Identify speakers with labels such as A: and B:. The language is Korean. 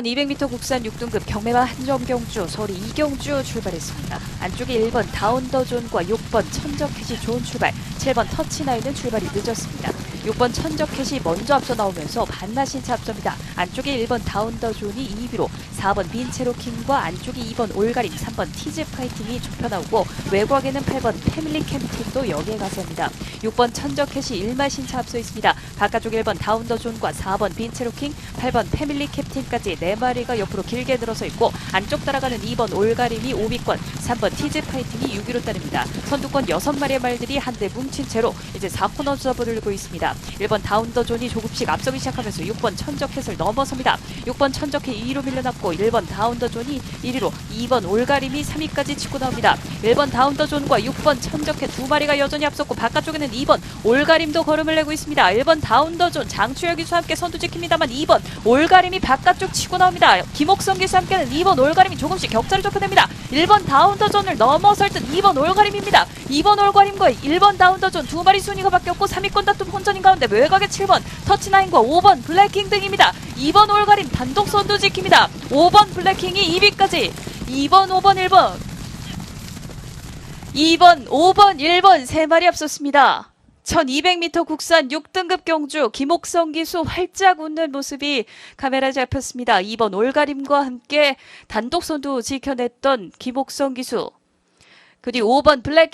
A: 1200m 국산 6등급 경매와 한점경주 서울이 이경주 출발했습니다. 안쪽에 1번 다운더존과 6번 천적캣이 좋은 출발, 7번 터치나이는 출발이 늦었습니다. 6번 천적캣이 먼저 앞서 나오면서 반나신 차 앞섭니다. 안쪽에 1번 다운더존이 2위로 4번 빈체로킹과 안쪽에 2번 올가림, 3번 티즈 파이팅이 좁혀 나오고 외곽에는 8번 패밀리 캠핑도 여기에 가세합니다. 6번 천적캣이 1마신 차 앞서 있습니다. 바깥쪽 1번 다운더존과 4번 빈체로킹, 8번 패밀리 캡틴까지 4마리가 옆으로 길게 늘어서 있고 안쪽 따라가는 2번 올가림이 5위권, 3번 티즈 파이팅이 6위로 따릅니다. 선두권 6마리의 말들이 한데 뭉친 채로 이제 4코너 접어들고 있습니다. 1번 다운더존이 조금씩 앞서기 시작하면서 6번 천적캣을 넘어섭니다. 6번 천적캣 2위로 밀려났고 1번 다운더존이 1위로 2번 올가림이 3위까지 치고 나옵니다. 1번 다운더존과 6번 천적캣 두 마리가 여전히 앞섰고 바깥쪽에는 2번 올가림도 걸음을 내고 있습니다. 1번 다운더존 장추혁 기수와 함께 선두 지킵니다만 2번 올가림이 바깥쪽 치고 나옵니다. 김옥성 기수와 함께는 2번 올가림이 조금씩 격차를 좁혀냅니다. 1번 다운더존을 넘어설 듯 2번 올가림입니다. 2번 올가림과 1번 다운더존 두 마리 순위가 바뀌었고 3위권 다툼 혼전인 가운데 외곽의 7번 터치나인과 5번 블랙킹 등입니다. 2번 올가림 단독 선두 지킵니다. 5번 블랙킹이 2위까지 2번, 5번, 1번 2번, 5번, 1번 세 마리 앞섰습니다. 1200m 국산 6등급 경주 김옥성 기수 활짝 웃는 모습이 카메라에 잡혔습니다. 2번 올가림과 함께 단독 선두 지켜냈던 김옥성 기수. 그 뒤 5번 블랙